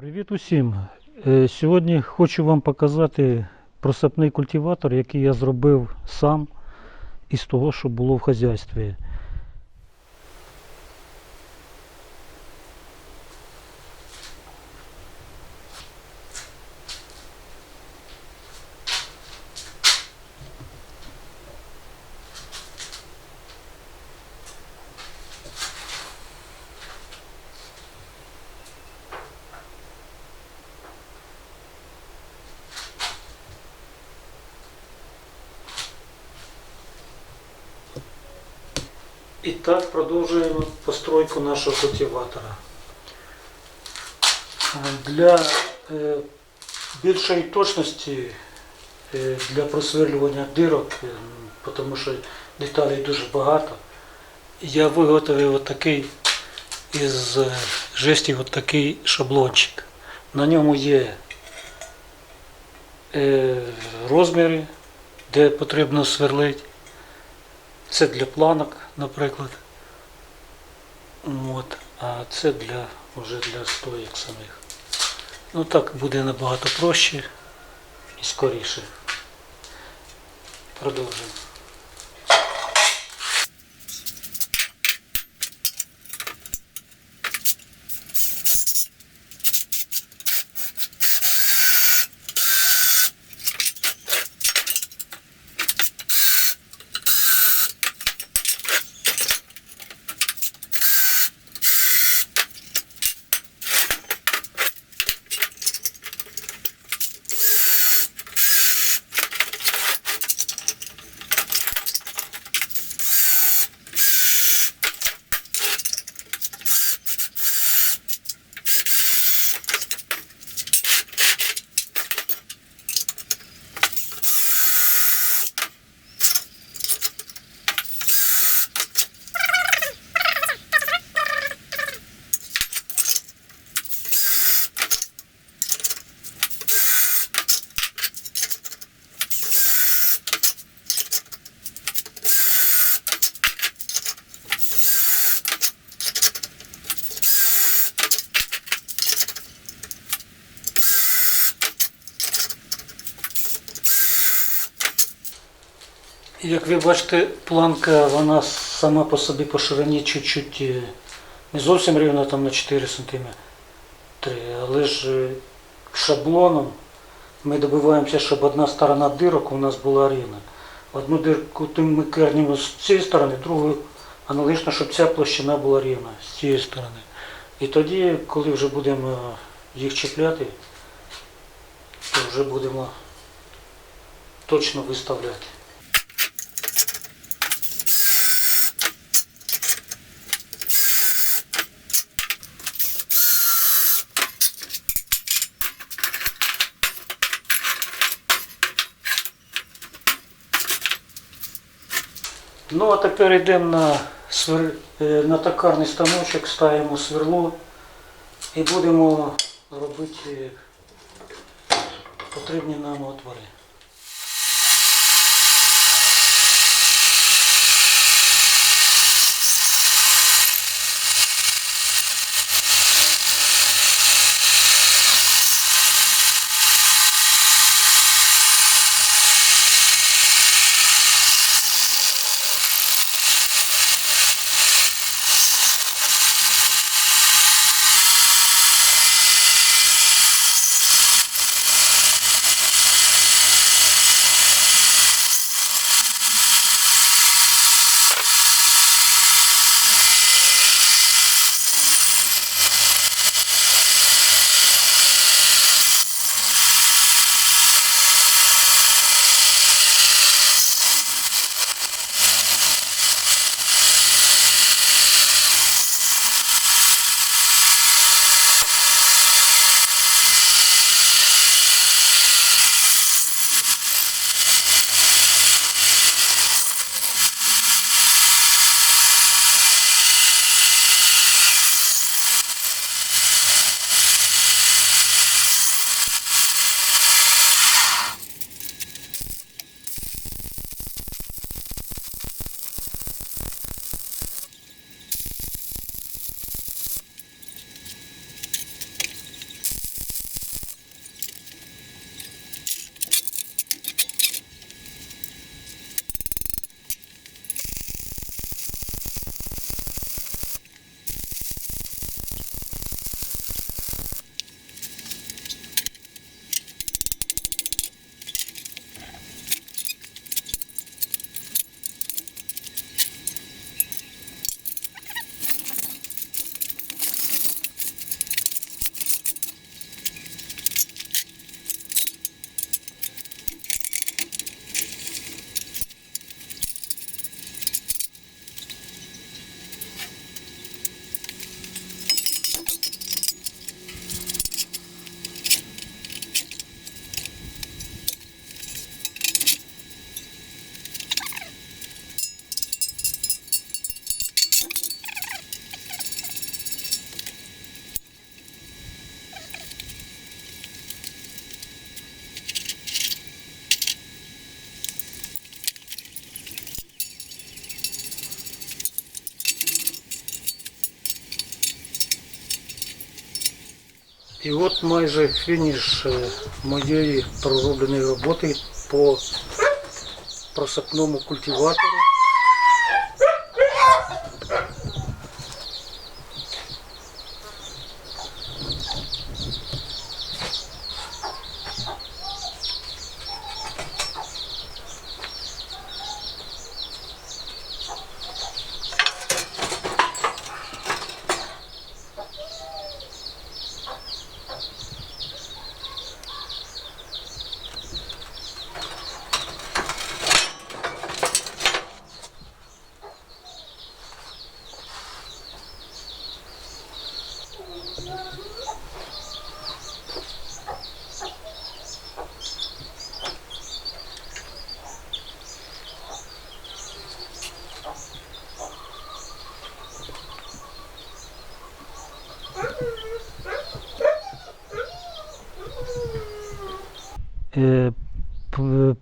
Привіт усім! Е, Сьогодні хочу вам показати просапний культиватор, який я зробив сам із того, що було в хазяйстві. І так продовжуємо постройку нашого культиватора. Для е, більшої точності е, для просверлювання дирок, е, тому що деталей дуже багато, я виготовив отакий із жестів отакий шаблончик. На ньому є розміри, де потрібно сверлити. Це для планок, наприклад. От. А це для, вже для стоїк самих. Ну так буде набагато проще і скоріше. Продовжуємо. Як ви бачите, планка вона сама по собі по ширині чуть-чуть е, не зовсім рівна там на 4 см. Але ж е, шаблоном ми добиваємося, щоб одна сторона дирок у нас була рівна. Одну дирку ми кернемо з цієї сторони, другу аналогічно, щоб ця площина була рівна з цієї сторони. І тоді, коли вже будемо їх чіпляти, то вже будемо точно виставляти. Ну а тепер йдемо на, свер... е, на токарний станочок, ставимо сверло і будемо робити е, потрібні нам отвори. І от майже фініш е, моєї проробленої роботи по просипному культиватору.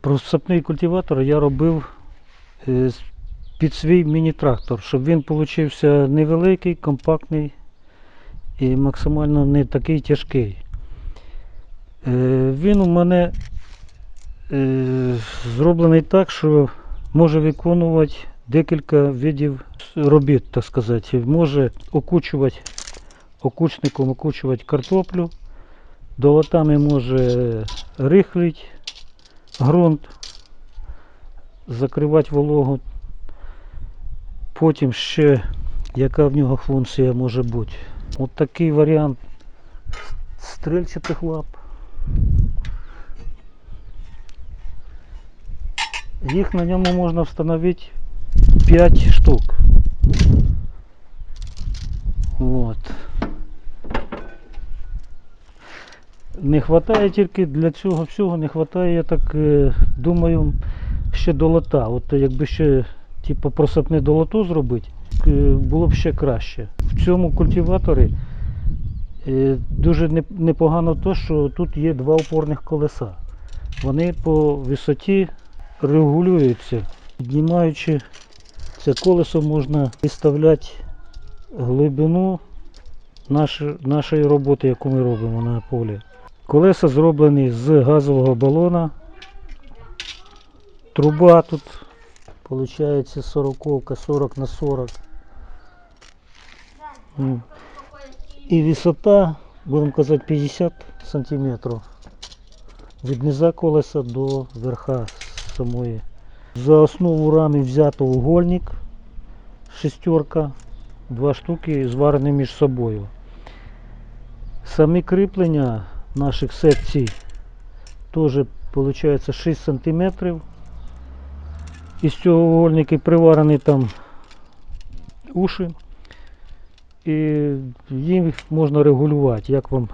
Просапний культиватор я робив е, під свій міні-трактор, щоб він получився невеликий, компактний і максимально не такий тяжкий. Е, Він у мене е, зроблений так, що може виконувати декілька видів робіт, так сказати. Може окучувати, окучником окучувати картоплю, долотами може рихлить ґрунт, закривати вологу. Потім ще яка в нього функція може бути. От такий варіант стрельчатих лап. Їх на ньому можна встановити 5 штук. Вот. Не вистачає тільки для цього всього, не вистачає, я так е, думаю, ще долота. От якби ще типу, просапне долото зробити, е, було б ще краще. В цьому культиваторі е, дуже непогано те, що тут є два опорних колеса. Вони по висоті регулюються. Піднімаючи це колесо можна виставляти глибину нашої, нашої роботи, яку ми робимо на полі. Колеса зроблені з газового балона. Труба тут виходить 40 40 на 40. І висота, будемо казати, 50 сантиметрів. Від низа колеса до верха самої. За основу рами взято угольник, шестерка, два штуки зварені між собою. Самі кріплення наших секцій теж виходить 6 см. Із цього угольника приварені там уші. І їм можна регулювати, як вам,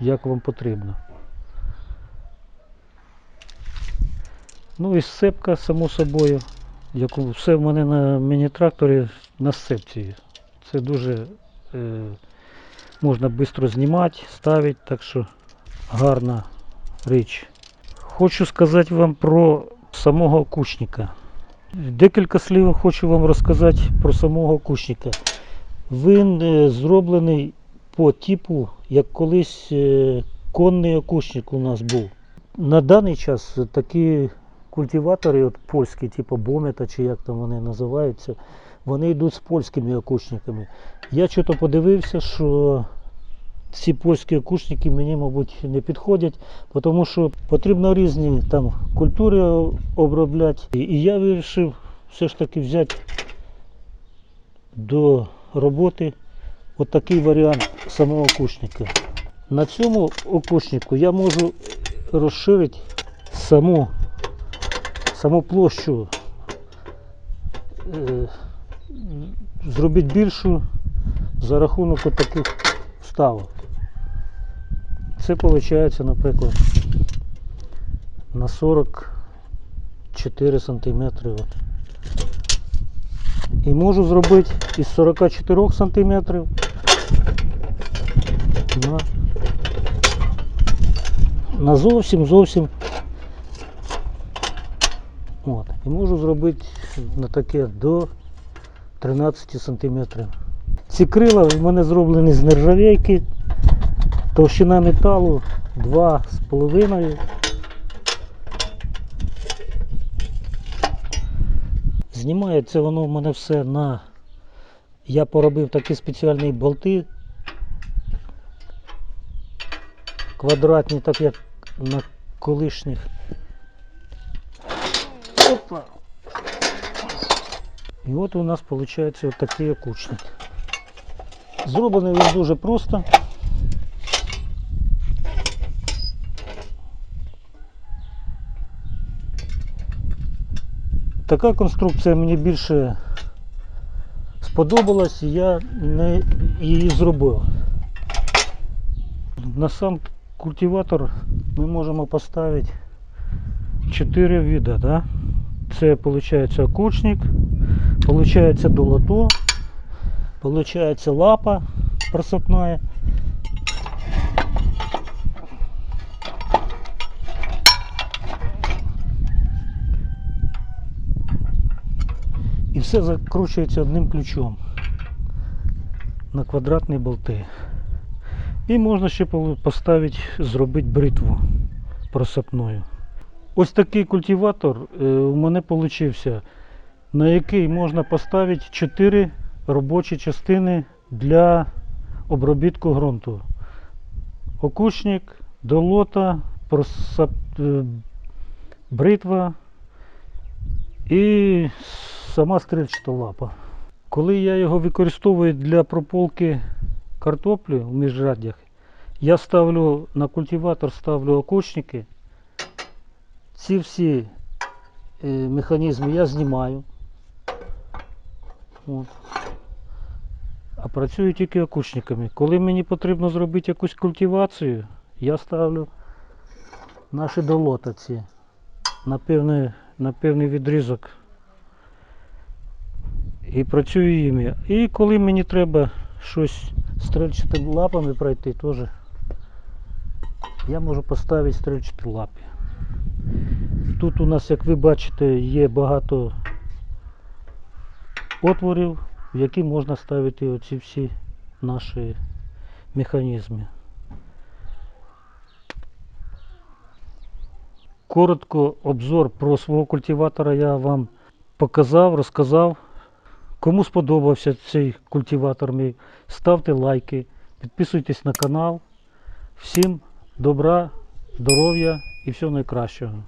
як вам потрібно. Ну і сцепка, само собою, яку все в мене на міні-тракторі на сцепці. Це дуже е, можна швидко знімати, ставити, так що гарна річ. Хочу сказати вам про самого кучника. Декілька слів хочу вам розказати про самого кучника. Він е, зроблений по типу, як колись е, конний окучник у нас був. На даний час такі культиватори, от польські, типу Бомета, чи як там вони називаються, вони йдуть з польськими окучниками. Я чого подивився, що ці польські окучники мені, мабуть, не підходять, тому що потрібно різні там культури обробляти. І- я вирішив все ж таки взяти до роботи отакий варіант самого окучника. На цьому окучнику я можу розширити саму, саму площу, е, зробити більшу за рахунок таких вставок. Це виходить, наприклад, на 44 сантиметри. І можу зробити із 44 сантиметрів на, на зовсім зовсім. От. І можу зробити на таке до 13 сантиметрів. Ці крила в мене зроблені з нержавейки. Товщина металу 2,5. Знімається воно в мене все на. Я поробив такі спеціальні болти. Квадратні, так як на колишніх. Опа. І от у нас виходить отакий окучник. Зроблений він дуже просто. Така конструкція мені більше сподобалась, і я не її зробив. На сам культиватор ми можемо поставити 4 вида. Да? Це виходить окучник, виходить долото, виходить лапа просыпная. І все закручується одним ключом на квадратні болти. І можна ще поставити, зробити бритву просапною. Ось такий культиватор е, у мене вийшов, на який можна поставити 4 робочі частини для обробітку ґрунту. Окучник, долота, просап... е, бритва і сама стрільчата лапа. Коли я його використовую для прополки картоплі в міжряддях, я ставлю на культиватор ставлю окучники. Ці всі е, механізми я знімаю. От. А працюю тільки окучниками. Коли мені потрібно зробити якусь культивацію, я ставлю наші долота ці на певний, на певний відрізок і працюю їми. І коли мені треба щось стрельчатими лапами пройти, теж я можу поставити стрельчаті лапи. Тут у нас, як ви бачите, є багато отворів, в які можна ставити оці всі наші механізми. Коротко обзор про свого культиватора я вам показав, розказав. Кому сподобався цей культиватор мій, ставте лайки, підписуйтесь на канал. Всім добра, здоров'я і всього найкращого.